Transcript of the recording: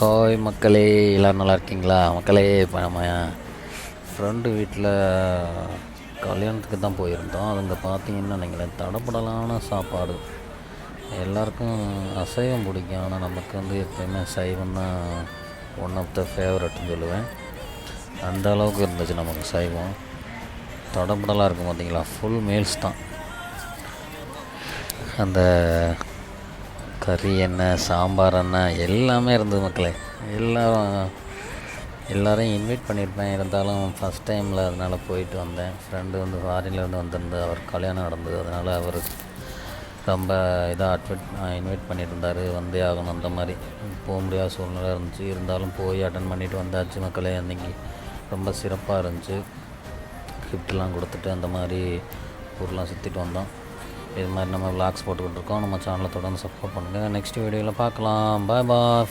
Hi மக்களே எல்லோரும் நல்லா இருக்கீங்களா? மக்களே இப்போ நம்ம ஃப்ரெண்டு வீட்டில் கல்யாணத்துக்கு தான் போயிருந்தோம். அதுங்க பார்த்தீங்கன்னா நீங்கள் தடப்படலான சாப்பாடு. எல்லாருக்கும் அசைவம் பிடிக்கும். ஆனால் நமக்கு வந்து எப்பயுமே சைவம் தான் ஒன் ஆஃப் த ஃபேவரட்னு சொல்லுவேன். அந்த அளவுக்கு இருந்துச்சு நமக்கு சைவம். தடப்படலாக இருக்கும் பார்த்தீங்களா ஃபுல் மீல்ஸ் தான். அந்த கறி என்ன சாம்பார் என்ன எல்லாமே இருந்தது மக்களே. எல்லோரும் எல்லோரையும் இன்வைட் பண்ணியிருப்பேன். இருந்தாலும் ஃபஸ்ட் டைமில் அதனால் போயிட்டு வந்தேன். ஃப்ரெண்டு வந்து ஃபாரின்லேருந்து வந்திருந்து அவர் கல்யாணம் நடந்தது. அதனால் அவர் ரொம்ப இதாக அட்வைட் இன்வைட் பண்ணியிருந்தார். வந்தே ஆகணும் அந்த மாதிரி. போக முடியாத சூழ்நிலை இருந்துச்சு. இருந்தாலும் போய் அட்டன் பண்ணிட்டு வந்தாச்சு மக்களே அன்றைக்கி ரொம்ப சிறப்பாக இருந்துச்சு. கிஃப்ட்லாம் கொடுத்துட்டு அந்த மாதிரி ஊர்லாம் சுற்றிட்டு வந்தோம். இது மாதிரி நம்ம விளாக்ஸ் போட்டுக்கிட்டு இருக்கோம். நம்ம சேனலை தொடர்ந்து சப்போர்ட் பண்ணுங்கள் நெக்ஸ்ட் வீடியோவில் பார்க்கலாம். பாய் பாய்